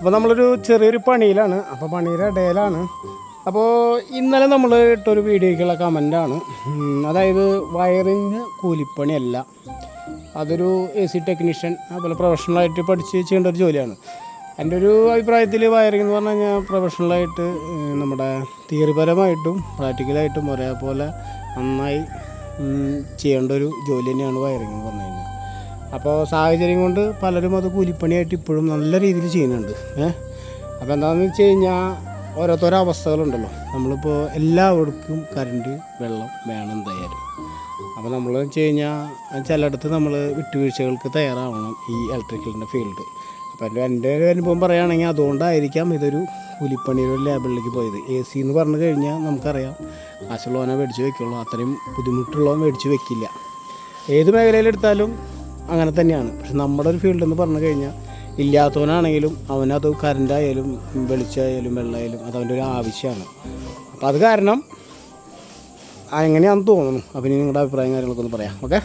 അപ്പോൾ നമ്മളൊരു ചെറിയൊരു പണിയിലാണ്. അപ്പോൾ പണിയുടെ ഇടയിലാണ്. അപ്പോൾ ഇന്നലെ നമ്മൾ ഇട്ടൊരു വീഡിയോയ്ക്കുള്ള കമന്റാണ് അതായത് വയറിങ് കൂലിപ്പണിയല്ല. അതൊരു എ സി ടെക്നീഷ്യൻ അതുപോലെ പ്രൊഫഷണലായിട്ട് പഠിച്ച് ചെയ്യേണ്ട ഒരു ജോലിയാണ്. എന്റെ ഒരു അഭിപ്രായത്തിൽ വയറിംഗ് എന്ന് പറഞ്ഞു കഴിഞ്ഞാൽ പ്രൊഫഷണലായിട്ട് നമ്മുടെ തിയറിപരമായിട്ടും പ്രാക്ടിക്കലായിട്ടും ഒരേപോലെ നന്നായി ചെയ്യേണ്ട ഒരു ജോലി തന്നെയാണ് വയറിംഗ് എന്ന് പറഞ്ഞു കഴിഞ്ഞാൽ അപ്പോൾ സാഹചര്യം കൊണ്ട് പലരും അത് കൂലിപ്പണിയായിട്ട് ഇപ്പോഴും നല്ല രീതിയിൽ ചെയ്യുന്നുണ്ട്. ഏഹ് അപ്പോൾ എന്താണെന്ന് വെച്ച് കഴിഞ്ഞാൽ ഓരോരുത്തരോ അവസ്ഥകളുണ്ടല്ലോ. നമ്മളിപ്പോൾ എല്ലാവർക്കും കറണ്ട് വെള്ളം വേണം എന്തായാലും. അപ്പോൾ നമ്മൾ വെച്ച് കഴിഞ്ഞാൽ ചിലയിടത്ത് നമ്മൾ വിട്ടുവീഴ്ചകൾക്ക് തയ്യാറാവണം ഈ ഇലക്ട്രിക്കലിന്റെ ഫീൽഡ് അപ്പോൾ എന്റെ എന്റെ ഒരു അനുഭവം പറയുകയാണെങ്കിൽ അതുകൊണ്ടായിരിക്കാം ഇതൊരു കൂലിപ്പണിയുടെ ലേബിളിലേക്ക് പോയത്. എ സി എന്ന് പറഞ്ഞു കഴിഞ്ഞാൽ നമുക്കറിയാം കാശുള്ളവനെ മേടിച്ച് വെക്കുള്ളൂ. അത്രയും ബുദ്ധിമുട്ടുള്ളവൻ മേടിച്ച് വെക്കില്ല. ഏത് മേഖലയിലെടുത്താലും അങ്ങനെ തന്നെയാണ്. പക്ഷെ നമ്മുടെ ഒരു ഫീൽഡ് എന്ന് പറഞ്ഞു കഴിഞ്ഞാൽ ഇല്ലാത്തവനാണെങ്കിലും അവനത് കറണ്ടായാലും വെളിച്ചമായാലും വെള്ളമായാലും അത് അവന്റെ ഒരു ആവശ്യമാണ്. അപ്പോൾ അത് കാരണം എങ്ങനെയാണെന്ന് തോന്നുന്നു. അപ്പം ഇനി നിങ്ങളുടെ അഭിപ്രായം കാര്യങ്ങളൊക്കെ ഒന്ന് പറയാം. ഓക്കെ